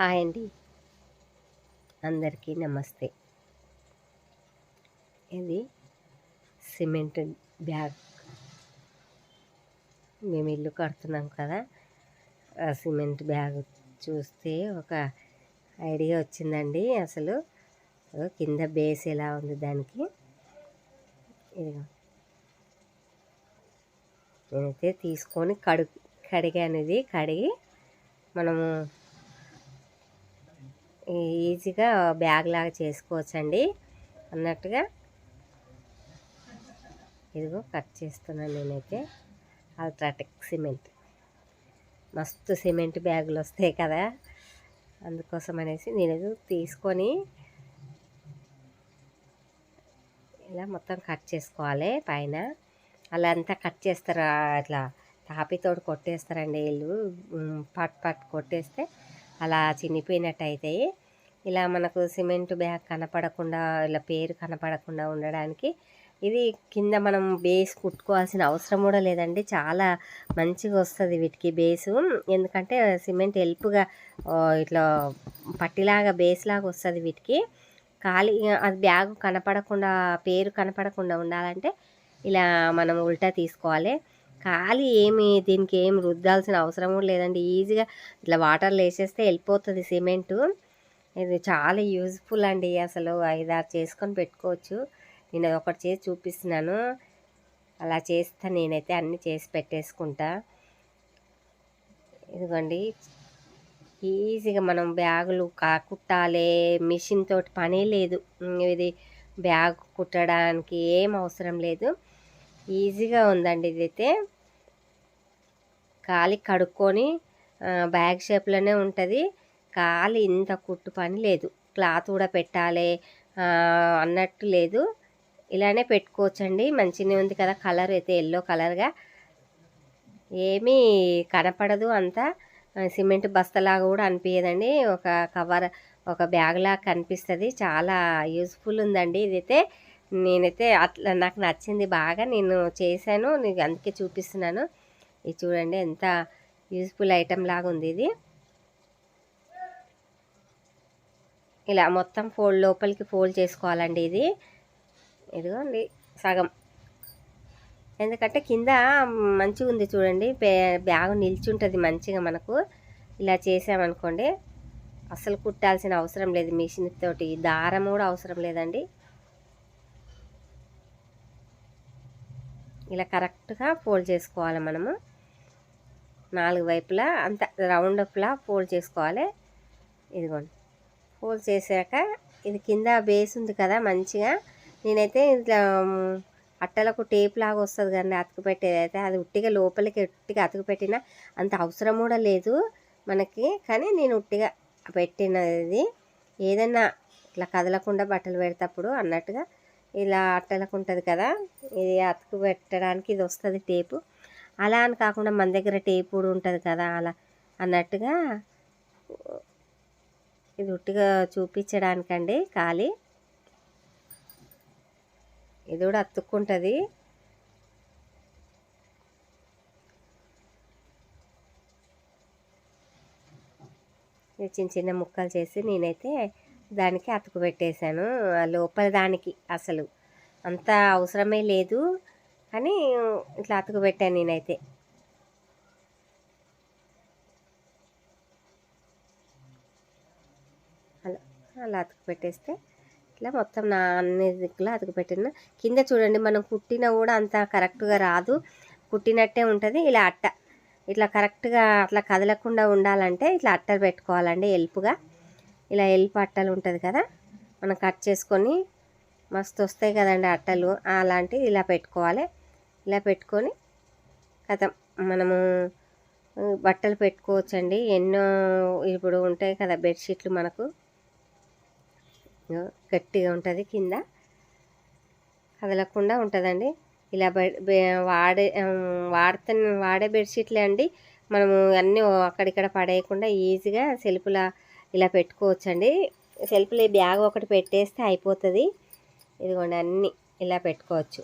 Hi అండి. అందరికీ నమస్తే. ఇది సిమెంట్ బ్యాగ్. మేము ఇల్లు కడుతున్నాం కదా. ఆ సిమెంట్ బ్యాగ్ చూస్తే ఒక ఐడియా వచ్చిందండి అసలు. కింద బేస్ ఎలా ఉంది దానికి? ఇదిగో. నేనైతే తీసుకొని కడు కడిగాను ఇది. కడిగి మనము ఈజీగా బ్యాగ్ లాగా చేసుకోవచ్చండి. అన్నట్టుగా ఇదిగో కట్ చేస్తున్నాను నేనైతే. UltraTech cement. మస్తు సిమెంట్ బ్యాగులు వస్తాయి కదా. అందుకోసం అనేసి నేను తీసుకొని ఇలా మొత్తం కట్ చేసుకోవాలి పైన. అలా అంతా కట్ చేస్తారు అట్లా తాపితోటి కొట్టేస్తారండి వీళ్ళు. పట్ పట్ కొట్టేస్తే అలా చినిపోయినట్టు అవుతాయి ఇలా మనకు సిమెంట్ బ్యాగ్ కనపడకుండా ఇలా పేరు కనపడకుండా ఉండడానికి ఇది కింద మనం బేస్ కుట్టుకోవాల్సిన అవసరం కూడా లేదండి. చాలా మంచిగా వస్తుంది వీటికి బేసు. ఎందుకంటే సిమెంట్ హెల్ప్గా ఇట్లా పట్టిలాగా బేస్ లాగా వస్తుంది వీటికి. ఖాళీ అది బ్యాగ్ కనపడకుండా పేరు కనపడకుండా ఉండాలంటే ఇలా మనం ఉల్టా తీసుకోవాలి. ఖాళీ ఏమి దీనికి ఏం రుద్దాల్సిన అవసరం కూడా లేదండి. ఈజీగా ఇట్లా వాటర్లో వేసేస్తే వెళ్ళిపోతుంది సిమెంటు. ఇది చాలా యూజ్ఫుల్ అండి అసలు. ఐదారు చేసుకొని పెట్టుకోవచ్చు. నేను ఒకటి చేసి చూపిస్తున్నాను. అలా చేస్తా నేనైతే అన్నీ చేసి పెట్టేసుకుంటా. ఇదిగోండి. ఈజీగా మనం బ్యాగులు కా కుట్టాలి మిషన్ తోటి పనే లేదు. ఇది బ్యాగ్ కుట్టడానికి ఏం అవసరం లేదు. ఈజీగా ఉందండి ఇదైతే. కాలి కడుక్కొని బ్యాగ్ షేప్లోనే ఉంటుంది. కాలి ఇంత కుట్టు పని లేదు. క్లాత్ కూడా పెట్టాలి అన్నట్టు లేదు. ఇలానే పెట్టుకోవచ్చండి. మంచిగా ఉంది కదా కలర్ అయితే ఎల్లో కలర్గా. ఏమీ కనపడదు అంతా. సిమెంట్ బస్తలాగా కూడా అనిపించదండి ఒక కవర్ ఒక బ్యాగ్ లాగా కనిపిస్తుంది. చాలా యూస్ఫుల్ ఉందండి ఇదైతే. నేనైతే అట్లా నాకు నచ్చింది బాగా నేను చేశాను. నీకు అందుకే చూపిస్తున్నాను. ఇది చూడండి ఎంత యూస్ఫుల్ ఐటెం లాగా ఉంది ఇది. ఇలా మొత్తం ఫోల్డ్ లోపలికి ఫోల్డ్ చేసుకోవాలండి ఇది. ఇదిగోండి సగం. ఎందుకంటే కింద మంచిగా ఉంది చూడండి. బ్యాగ్ నిల్చుంటుంది మంచిగా మనకు. ఇలా చేసామనుకోండి అసలు కుట్టాల్సిన అవసరం లేదు మిషన్ తోటి దారం కూడా అవసరం లేదండి. ఇలా కరెక్ట్గా ఫోల్డ్ చేసుకోవాలి మనము. నాలుగు వైపులా అంత రౌండ్ అప్లా ఫోల్డ్ చేసుకోవాలి. ఇదిగోండి. ఫోల్డ్ చేశాక ఇది కింద బేస్ ఉంది కదా మంచిగా. నేనైతే ఇట్లా అట్టలకు టేప్ లాగా వస్తుంది కానీ అతుకు పెట్టేది అయితే అది ఉట్టిగా లోపలికి ఉట్టిగా అతుకు పెట్టినా అంత అవసరం కూడా లేదు మనకి. కానీ నేను ఉట్టిగా పెట్టినది. ఏదైనా ఇట్లా కదలకుండా బట్టలు పెడతప్పుడు అన్నట్టుగా ఇలా అట్టలకు ఉంటుంది కదా ఇది అతుకు పెట్టడానికి ఇది వస్తుంది టేపు. అలా అని కాకుండా మన దగ్గర టేపు కూడా ఉంటుంది కదా అలా అన్నట్టుగా ఇది ఉట్టిగా చూపించడానికండి ఖాళీ. ఇది కూడా అతుక్కుంటుంది. చిన్న చిన్న ముక్కలు చేసి నేనైతే దానికి అతుకు పెట్టేశాను. లోపల దానికి అసలు అంత అవసరమే లేదు కానీ ఇట్లా అతుకు పెట్టాను నేనైతే. అలా అలా అతుకు పెట్టేస్తే ఇట్లా మొత్తం నా అన్ని దిక్కులో అతుకు పెట్టిన. కింద చూడండి మనం కుట్టినా కూడా అంత కరెక్ట్గా రాదు. కుట్టినట్టే ఉంటుంది. ఇలా అట్ట ఇట్లా కరెక్ట్గా అట్లా కదలకుండా ఉండాలంటే ఇట్లా అట్టలు పెట్టుకోవాలండి ఎల్పుగా ఇలా ఎల్పు అట్టలు ఉంటుంది కదా మనం కట్ చేసుకొని మస్తు వస్తాయి కదండి అట్టలు. అలాంటివి ఇలా పెట్టుకోవాలి. ఇలా పెట్టుకొని కథ మనము బట్టలు పెట్టుకోవచ్చండి. ఎన్నో ఇప్పుడు ఉంటాయి కదా బెడ్షీట్లు మనకు. గట్టిగా ఉంటుంది కింద. కదలకుండా ఉంటుందండి. ఇలా వాడే వాడితే వాడే బెడ్షీట్లే అండి. మనము అన్నీ అక్కడిక్కడ పడేయకుండా ఈజీగా సెల్ఫ్లా ఇలా పెట్టుకోవచ్చండి. సెల్ఫ్లో బ్యాగ్ ఒకటి పెట్టేస్తే అయిపోతుంది. ఇదిగోండి అన్నీ ఇలా పెట్టుకోవచ్చు.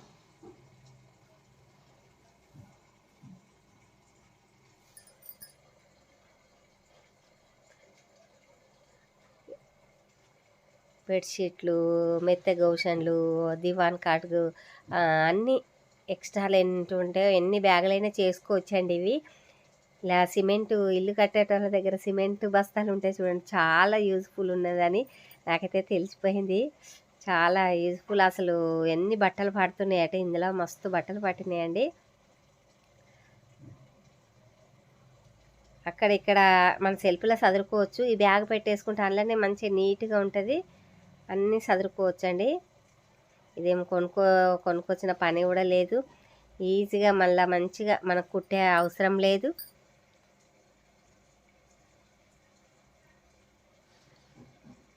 బెడ్షీట్లు మెత్త గౌషన్లు దివాన్ కాటు అన్నీ ఎక్స్ట్రాలు ఎన్ని ఉంటాయో ఎన్ని బ్యాగులైనా చేసుకోవచ్చండి ఇవి. ఇలా సిమెంట్ ఇల్లు కట్టేటోళ్ళ దగ్గర సిమెంట్ బస్తాలు ఉంటాయి చూడండి చాలా యూజ్ఫుల్ ఉన్నదని నాకైతే తెలిసిపోయింది. చాలా యూజ్ఫుల్. అసలు ఎన్ని బట్టలు పడుతున్నాయట ఇందులో మస్తు బట్టలు పట్టినాయండి. అక్కడ ఇక్కడ మన సెల్ఫ్లో చదువుకోవచ్చు ఈ బ్యాగ్ పెట్టేసుకుంటే అందులోనే మంచిగా నీట్గా ఉంటుంది. అన్నీ చదువుకోవచ్చు అండి ఇదేం కొనుక్కో కొనుక్కొచ్చిన పని కూడా లేదు. ఈజీగా మళ్ళీ మంచిగా మనకు కుట్టే అవసరం లేదు.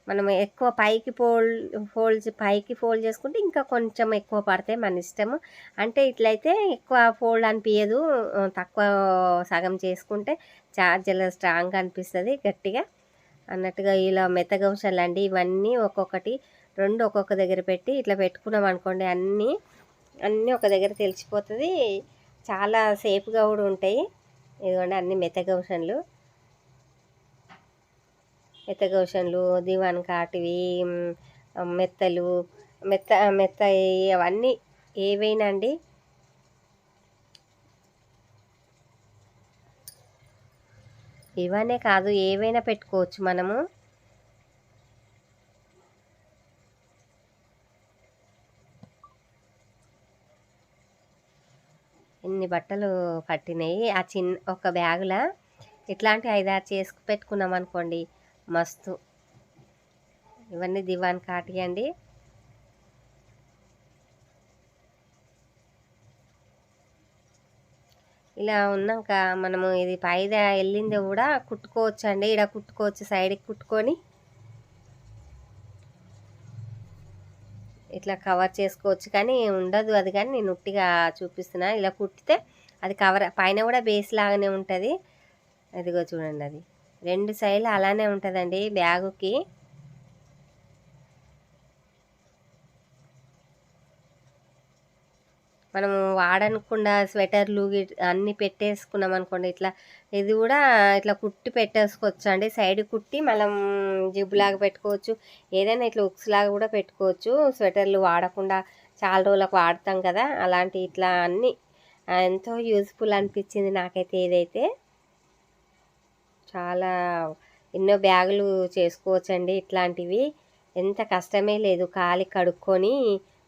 మనం ఎక్కువ పైకి ఫోల్డ్ ఫోల్డ్స్ పైకి ఫోల్డ్ చేసుకుంటే ఇంకా కొంచెం ఎక్కువ పడతాయి మన ఇష్టము. అంటే ఇట్లయితే ఎక్కువ ఫోల్డ్ అనిపించదు తక్కువ సగం చేసుకుంటే చార్జర్ స్ట్రాంగ్ అనిపిస్తుంది గట్టిగా. అన్నట్టుగా ఇలా మెత్తగంశాలు అండి. ఇవన్నీ ఒక్కొక్కటి రెండు ఒక్కొక్క దగ్గర పెట్టి ఇట్లా పెట్టుకున్నాం అనుకోండి అన్నీ అన్నీ ఒక దగ్గర తెలిసిపోతుంది. చాలా సేఫ్గా కూడా ఉంటాయి. ఇదిగోండి అన్ని మెత్తగంశాలు మెత్తగౌషన్లు దివాన్ కాటివి మెత్తలు మెత్త మెత్త అవన్నీ ఏవైనా అండి? ఇవనే కాదు ఏవైనా పెట్టుకోవచ్చు మనము. ఇన్ని బట్టలు పట్టినాయి? ఆ చిన్న ఒక బ్యాగులా? ఇట్లాంటి ఐదారు చేసుకు పెట్టుకున్నాం అనుకోండి మస్తు. ఇవన్నీ దివాన్ కాటి అండి. ఇలా ఉన్నాక మనము ఇది పైద వెళ్ళింది కూడా కుట్టుకోవచ్చు అండి ఇక్కడ కుట్టుకోవచ్చు సైడ్కి కుట్టుకొని. ఇట్లా కవర్ చేసుకోవచ్చు కానీ ఉండదు అది కానీ నేను ఉట్టిగా చూపిస్తున్నా. ఇలా కుట్టితే అది కవర్ పైన కూడా బేస్ లాగానే ఉంటుంది. అదిగో చూడండి అది. రెండు సైడ్లు అలానే ఉంటుందండి బ్యాగుకి. మనము వాడనుకుండా స్వెటర్లు అన్నీ పెట్టేసుకున్నాం అనుకోండి ఇట్లా ఇది కూడా ఇట్లా కుట్టి పెట్టేసుకోవచ్చు అండి సైడ్ కుట్టి మనం జిబ్బులాగా పెట్టుకోవచ్చు ఏదైనా ఇట్లా ఉక్స్ లాగా కూడా పెట్టుకోవచ్చు. స్వెటర్లు వాడకుండా చాలా రోజులకు వాడతాం కదా అలాంటి ఇట్లా అన్నీ ఎంతో యూజ్ఫుల్ అనిపించింది నాకైతే ఏదైతే. చాలా ఎన్నో బ్యాగులు చేసుకోవచ్చండి ఇట్లాంటివి. ఎంత కష్టమే లేదు కాలి కడుక్కొని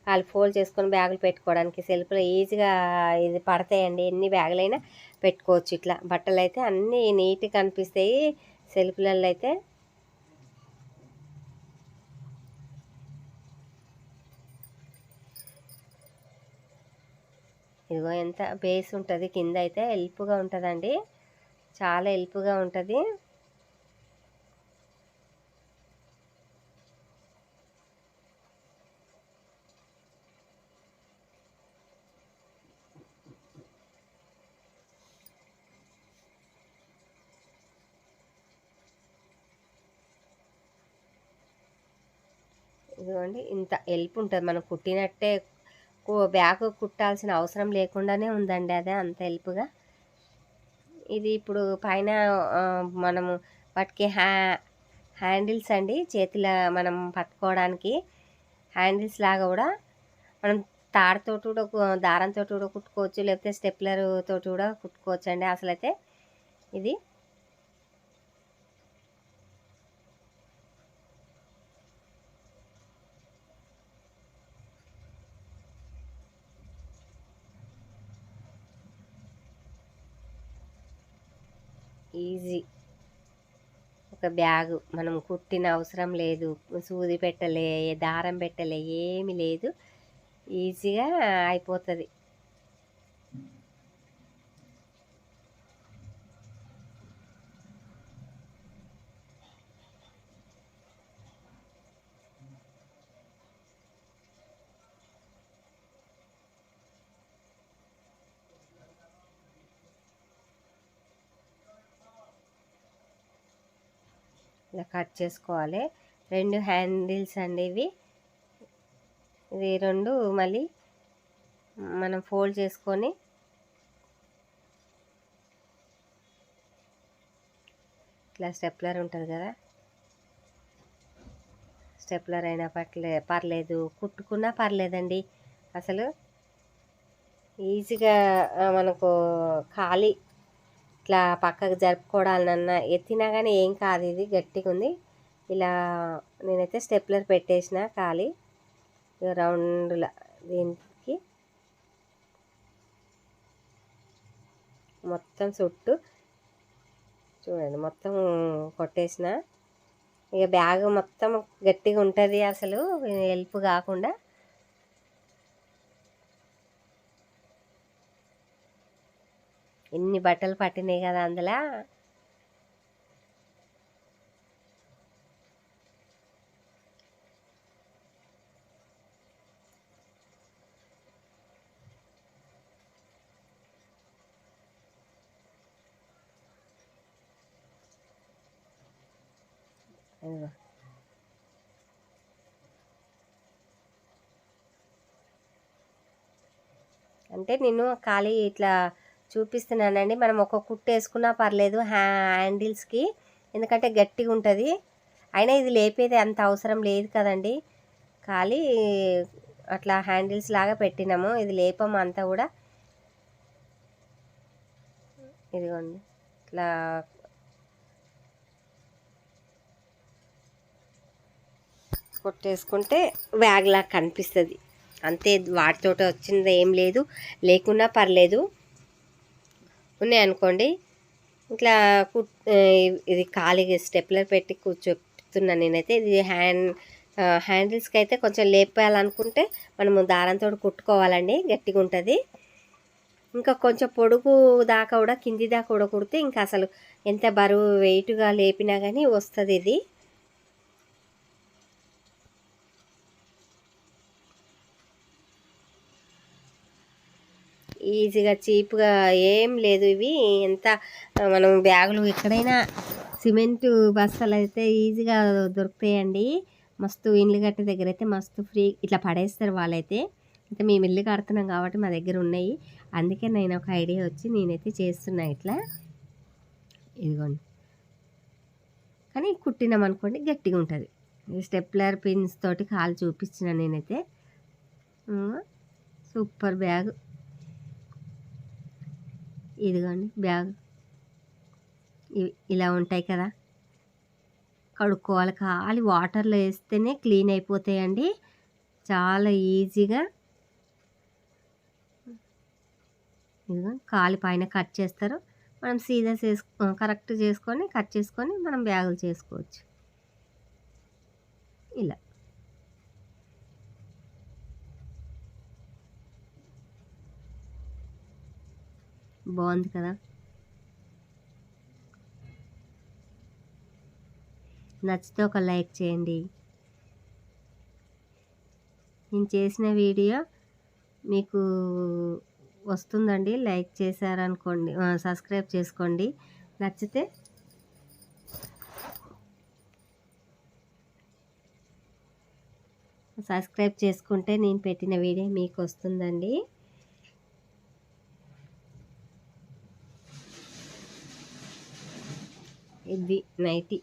కాలు ఫోల్డ్ చేసుకొని బ్యాగులు పెట్టుకోవడానికి. సెల్ఫ్లో ఈజీగా ఇది పడతాయండి. ఎన్ని బ్యాగులైనా పెట్టుకోవచ్చు ఇట్లా. బట్టలు అయితే అన్నీ నీట్గా కనిపిస్తాయి. సెల్ఫ్లలో అయితే ఇదిగో ఎంత బేస్ ఉంటుంది. కింద అయితే ఎల్పుగా ఉంటుందండి. చాలా ఎల్పుగా ఉంటుంది. ఇదిగోండి ఇంత ఎల్పు ఉంటుంది. మనం కుట్టినట్టే బ్యాగ్ కుట్టాల్సిన అవసరం లేకుండానే ఉందండి అదే అంత ఎల్పుగా ఇది ఇప్పుడు పైన మనము వాటికి హ్యా హ్యాండిల్స్ అండి. చేతుల మనం పట్టుకోవడానికి హ్యాండిల్స్ లాగా కూడా మనం తాడుతో కూడా దారంతో కూడా కుట్టుకోవచ్చు. లేకపోతే స్టెప్లర్తో కూడా కుట్టుకోవచ్చు అండి అసలు అయితే ఇది ఈజీ. ఒక బ్యాగు మనం కుట్టిన అవసరం లేదు. సూది పెట్టలే దారం పెట్టలే ఏమి లేదు. ఈజీగా అయిపోతుంది. ఇలా కట్ చేసుకోవాలి. రెండు హ్యాండిల్స్ అండి ఇవి. ఇది రెండు మళ్ళీ మనం ఫోల్డ్ చేసుకొని ఇట్లా స్టెప్లర్ ఉంటుంది కదా. స్టెప్లర్ అయినా పర్లే పర్లేదు. కుట్టుకున్నా పర్లేదండి. అసలు ఈజీగా మనకు ఖాళీ ఇట్లా పక్కకు జరుపుకోవడాలన్నా ఎత్తినా కానీ ఏం కాదు ఇది గట్టిగా ఉంది ఇలా నేనైతే స్టెప్లర్ పెట్టేసిన ఖాళీ. ఇక రౌండ్లా దీనికి మొత్తం చుట్టూ చూడండి మొత్తం కొట్టేసిన. ఇక బ్యాగ్ మొత్తం గట్టిగా ఉంటుంది అసలు హెల్ప్ కాకుండా. ఎన్ని బట్టలు పట్టినాయి కదా అందులో? అంటే నేను ఖాళీ ఇట్లా చూపిస్తున్నానండి. మనం ఒక కుట్టు వేసుకున్నా పర్లేదు హ్యాండిల్స్కి. ఎందుకంటే గట్టిగా ఉంటుంది. అయినా ఇది లేపేది అంత అవసరం లేదు కదండి. ఖాళీ అట్లా హ్యాండిల్స్ లాగా పెట్టినాము. ఇది లేపం అంతా కూడా. ఇదిగోండి. ఇట్లా కొట్టేసుకుంటే బ్యాగ్ లాగా కనిపిస్తుంది. అంతే వాటితో వచ్చింది ఏం లేదు. లేకున్నా పర్లేదు. ఉన్నాయి అనుకోండి. ఇట్లా కు ఇది ఖాళీగా స్టెప్లర్ పెట్టి కూర్చోతున్నాను నేనైతే. ఇది హ్యాండ్ హ్యాండిల్స్కి అయితే కొంచెం లేపేయాలనుకుంటే మనము దారంతో కుట్టుకోవాలండి. గట్టిగా ఉంటుంది. ఇంకా కొంచెం పొడుగు దాకా కూడా కింది దాకా కూడా కుడితే ఇంకా అసలు ఎంత బరువు వెయిట్గా లేపినా కానీ వస్తుంది ఇది. ఈజీగా చీప్గా ఏం లేదు ఇవి. ఎంత మనం బ్యాగులు ఎక్కడైనా సిమెంట్ బస్తాలు అయితే ఈజీగా దొరుకుతాయండి. మస్తు ఇండ్లు కట్టే దగ్గర అయితే మస్తు ఫ్రీ ఇట్లా పడేస్తారు వాళ్ళైతే. అయితే మేము ఇల్లు కడుతున్నాం కాబట్టి మా దగ్గర ఉన్నాయి. అందుకే నేను ఒక ఐడియా వచ్చి నేనైతే చేస్తున్నా ఇట్లా. ఇదిగోండి. కానీ కుట్టినాం అనుకోండి గట్టిగా ఉంటుంది. స్టెప్లర్ పిన్స్ తోటి కాలు చూపించిన నేనైతే. Super bag. ఇదిగోండి బ్యాగ్ ఇలా ఉంటాయి కదా. కడుక్కోవాలి. ఖాళీ వాటర్లో వేస్తేనే క్లీన్ అయిపోతాయండి. చాలా ఈజీగా. ఇదిగో కాలి పైన కట్ చేస్తారు. మనం సీదా చేసుకో కరెక్ట్ చేసుకొని కట్ చేసుకొని మనం బ్యాగులు చేసుకోవచ్చు. ఇలా. బాగుంది కదా. నచ్చితే ఒక లైక్ చేయండి. నేను చేసిన వీడియో మీకు వస్తుందండి. లైక్ చేశారనుకోండి సబ్స్క్రైబ్ చేసుకోండి. నచ్చితే సబ్స్క్రైబ్ చేసుకుంటే నేను పెట్టిన వీడియో మీకు వస్తుందండి. ఇది నైటీ.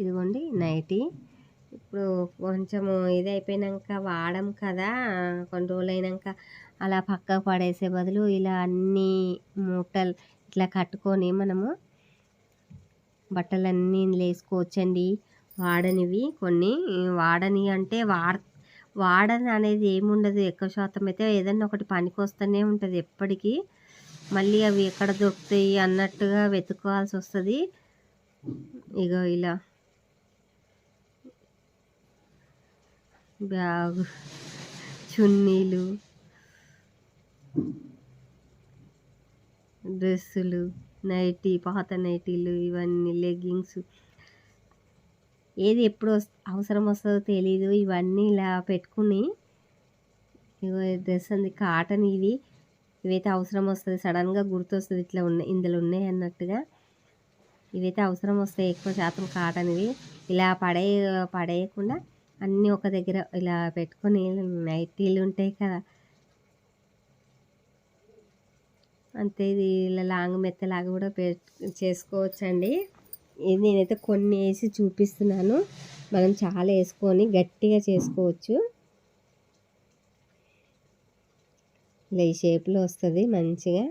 ఇదిగోండి నైటీ. ఇప్పుడు కొంచెము ఇది అయిపోయినాక వాడం కదా కొన్ని రోజులు అయినాక అలా పక్కకు పడేసే బదులు ఇలా అన్నీ మూటలు ఇట్లా కట్టుకొని మనము బట్టలన్నీ వేసుకోవచ్చండి. వాడనివి కొన్ని. వాడని అంటే వాడ వాడని అనేది ఏముండదు. ఎక్కువ శాతం అయితే ఏదన్నా ఒకటి పనికొస్తూనే ఉంటుంది ఎప్పటికీ. మళ్ళీ అవి ఎక్కడ దొరుకుతాయి అన్నట్టుగా వెతుక్కోవాల్సి వస్తుంది. ఇగో ఇలా. బ్యాగ్ చున్నీలు డ్రెస్సులు నైటీ పాత నైటీలు ఇవన్నీ లెగ్గింగ్స్. ఏది ఎప్పుడు అవసరం వస్తుందో తెలీదు. ఇవన్నీ ఇలా పెట్టుకుని ఇగో డ్రెస్ అంది కాటన్ ఇది. ఇవైతే అవసరం వస్తుంది సడన్గా గుర్తొస్తుంది ఇట్లా ఉన్నాయి ఇందులో ఉన్నాయి అన్నట్టుగా. ఇవైతే అవసరం వస్తాయి ఎక్కువ శాతం కాటన్ ఇవి. ఇలా పడే పడేయకుండా అన్నీ ఒక దగ్గర ఇలా పెట్టుకొని నైటీలు ఉంటాయి కదా. అంతే ఇది ఇలా లాంగ్ మెత్తలాగా కూడా పెట్ చేసుకోవచ్చండి. నేనైతే కొన్ని వేసి చూపిస్తున్నాను. మనం చాలా వేసుకొని గట్టిగా చేసుకోవచ్చు. ఇలా ఈ షేప్లో వస్తుంది మంచిగా.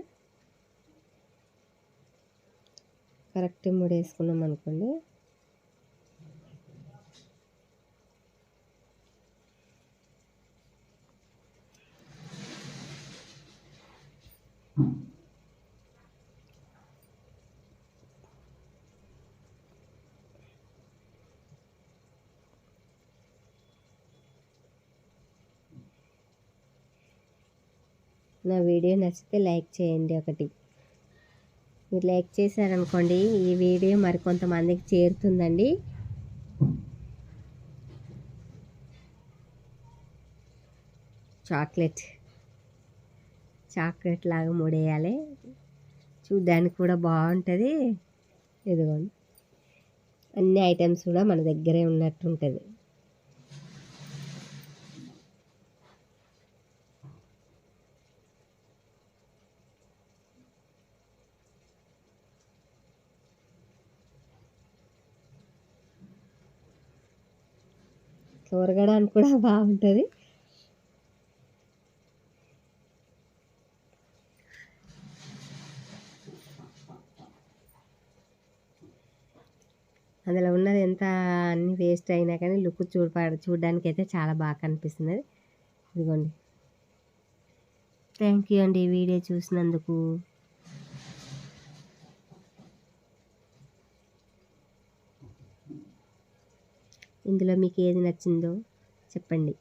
కరెక్ట్ మూడు వేసుకున్నాం అనుకోండి. నా వీడియో నచ్చితే లైక్ చేయండి ఒకటి. మీరు లైక్ చేశారనుకోండి ఈ వీడియో మరికొంతమందికి చేరుతుందండి. చాక్లెట్. చాక్లెట్ లాగా ముడేయాలి. చూడ్డానికి కూడా బాగుంటుంది. ఇదిగోండి. అన్ని ఐటమ్స్ కూడా మన దగ్గరే ఉన్నట్టు ఉంటుంది ఉరగడానికి కూడా బాగుంటుంది. అందులో ఉన్నది ఎంత అన్ని వేస్ట్ అయినా కానీ లుక్ చూడ చూడడానికి అయితే చాలా బాగా కనిపిస్తుంది ఇదిగోండి. థ్యాంక్ యూ అండి వీడియో చూసినందుకు. ఇందులో మీకు ఏది నచ్చిందో చెప్పండి.